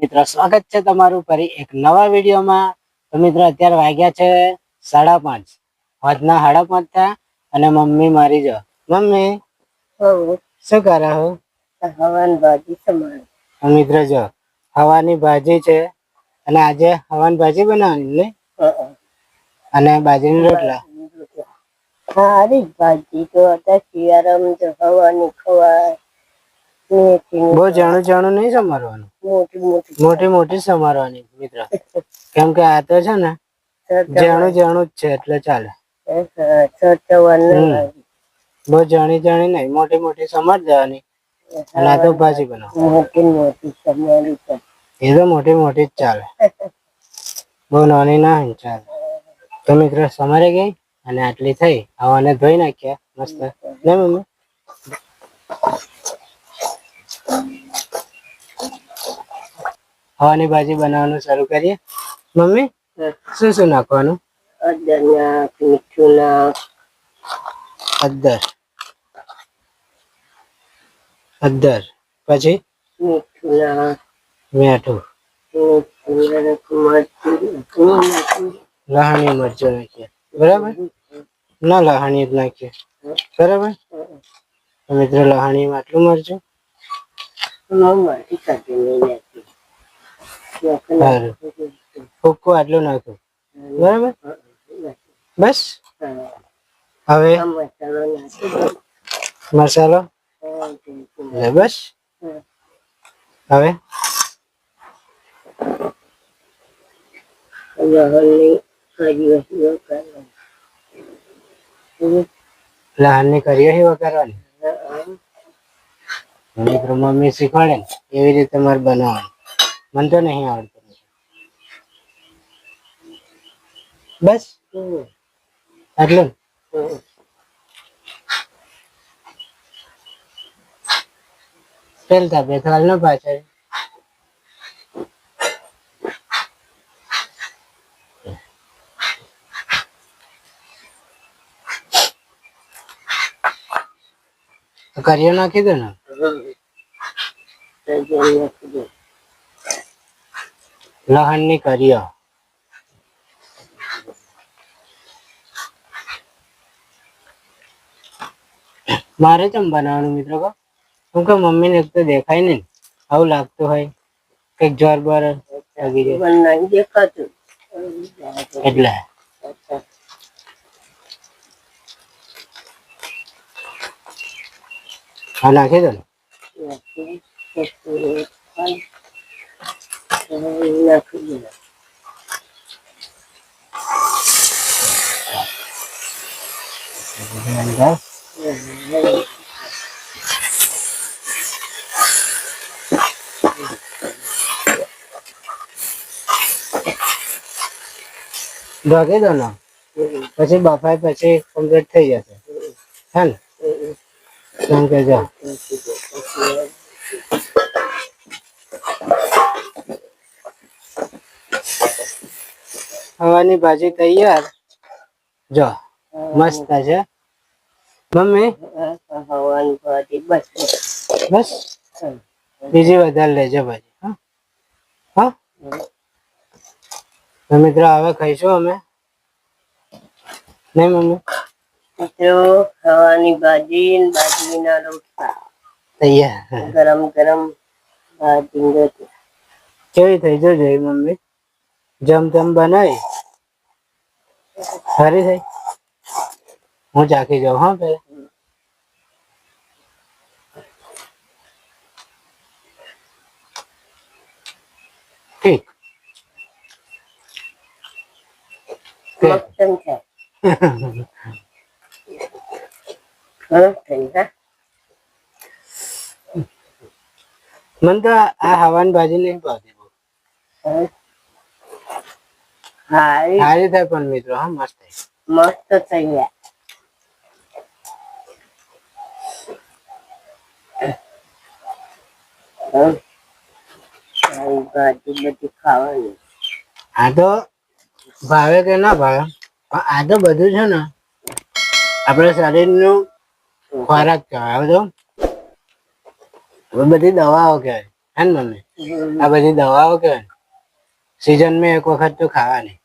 મિત્રો સ્વાગત છે તમારું ફરી એક નવા વિડીયોમાં. તો મિત્રો અત્યારે વાગ્યા છે સાડા પાંચ. હોજના સાડા પાંચ થયા અને મમ્મી મારી જો મમ્મી શું કરે હું? હવાન ભાજી છે મિત્રો જો હવાની ભાજી છે અને આજે હવાની ભાજી બનાવવાની ને? અને બાજરીના રોટલા. સારી ભાજી તો અત્યારે શિયાળામાં હવાની ખવાય. બહુ જાણું જાણું નહીં સમારવાનું? મોટી મોટી. સમારવાની મિત્ર. કેમ કે આ તો છે ને જાણું જાણું જ છે એટલે ચાલે. બહુ જાણી જાણી નહીં મોટી મોટી સમાર દેવાની. અને આ તો ભાજી બનાવો. મોટી મોટી સમારી એ તો મોટી મોટી જ ચાલે. બહુ નાની ના ચાલે. તો મિત્રો સમારે ગઈ? અને આટલી થઈ. આવાને ધોઈ નાખ્યા. મસ્ત. ને મમ્મી? હવાની ભાજી બનાવવાનું શરૂ કરીએ. મમ્મી શું શું નાખવાનું? અદરના મીઠું ના અદર અદ્દર પછી? મીઠું ના મીઠું. મીઠું મરચું લહાણી મરચું નાખીએ. બરાબર? ના લહાણી જ નાખીએ. બરાબર? મિત્રો લહાણીમાં આટલું મરચું? કાઢી લઈ નાખી સારું ભૂક્કો આટલું નાખ્યું બરાબર બસ હવે મસાલો નાખી મસાલો દો એટલે બસ હવે લહણની કરી વસ્તુઓ કરવાની લહાણની કરીએ હી વઘારવાની મિત્રો મમ્મી શીખવાડે ને એવી રીતે મારે બનાવવાનું મને તો નહીં આવડતું બસ આટલું ને? પેલતા બે થાલ ન પાછળ કરીઓ નાખી દો ને લહણ ની કરીઓ મારે ચમ બનાવવાનું મિત્રો કહો હું કે મમ્મી ને એક તો દેખાય ને આવું લાગતું હોય કઈક જોર બર લાગી જાય બનાવી દેખાતું એટલે હા નાખી દો ને નાખી દો અંદર ઢોકી દો ને પછી બફાય પછી કમ્પ્લીટ થઈ જશે હે ને કેમ કે હવાની ભાજી તૈયાર? જો મસ્ત છે. મમ્મી? હવાની ભાજી બસ. બસ? બીજી વધારે લેજો ભાજી હા? હા? મિત્રો હવે ખાઈશું અમે? નહીં મમ્મી? મિત્રો હવાની ભાજી ને બાજરીના રોટલા. તૈયાર. ગરમ ગરમ કેવી થઈ જજો મમ્મી? જમ તેમ બનાવી? સારી થઈ હું ચાખી જાઉં હા પેલા ઠીક મક્તમ છે હા ઠંડા મને તો આ હવાની ભાજી નહીં ભાવતી બહુ હારી સારી થાય પણ મિત્રો હા મસ્ત થાય. મસ્ત થઈ ગયા. આ તો ભાવે કે ના ભાવે પણ આ તો બધું છે ને આપણા શરીરનું ખોરાક કહેવાય હવે તો. બધી દવાઓ કહેવાય હે ને મમ્મી? આ બધી દવાઓ કહેવાય. સિઝનમાં એક વખત તો ખાવાની.